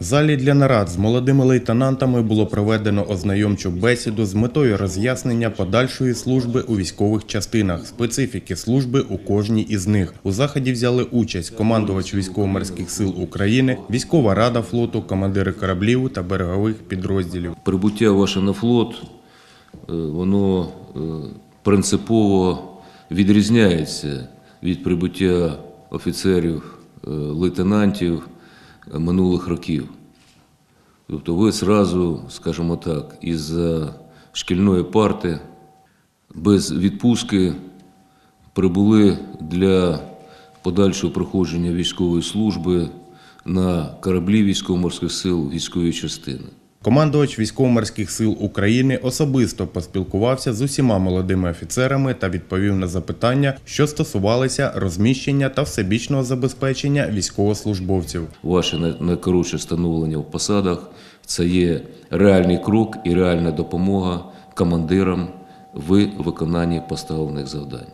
В залі для нарад з молодими лейтенантами було проведено ознайомчу бесіду з метою роз'яснення подальшої служби у військових частинах, специфіки служби у кожній із них. У заході взяли участь командувач військово-морських сил України, військова рада флоту, командири кораблів та берегових підрозділів. Прибуття ваше на флот, е, воно е, принципово відрізняється від прибуття офіцерів, е, лейтенантів минулих років. Тобто ви зразу, скажімо так, із шкільної парти без відпустки прибули для подальшого проходження військової служби на кораблі військово-морських сил військової частини. Командувач військово-морських сил України особисто поспілкувався з усіма молодими офіцерами та відповів на запитання, що стосувалися розміщення та всебічного забезпечення військовослужбовців. Ваше най- найкоротше встановлення в посадах це є реальний крок і реальна допомога командирам в виконанні поставлених завдань.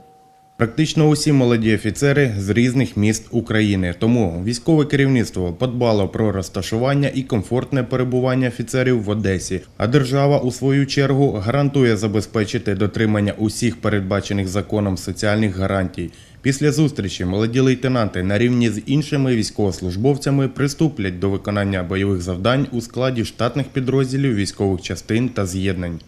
Практично усі молоді офіцери з різних міст України. Тому військове керівництво подбало про розташування і комфортне перебування офіцерів в Одесі. А держава, у свою чергу, гарантує забезпечити дотримання усіх передбачених законом соціальних гарантій. Після зустрічі молоді лейтенанти на рівні з іншими військовослужбовцями приступлять до виконання бойових завдань у складі штатних підрозділів військових частин та з'єднань.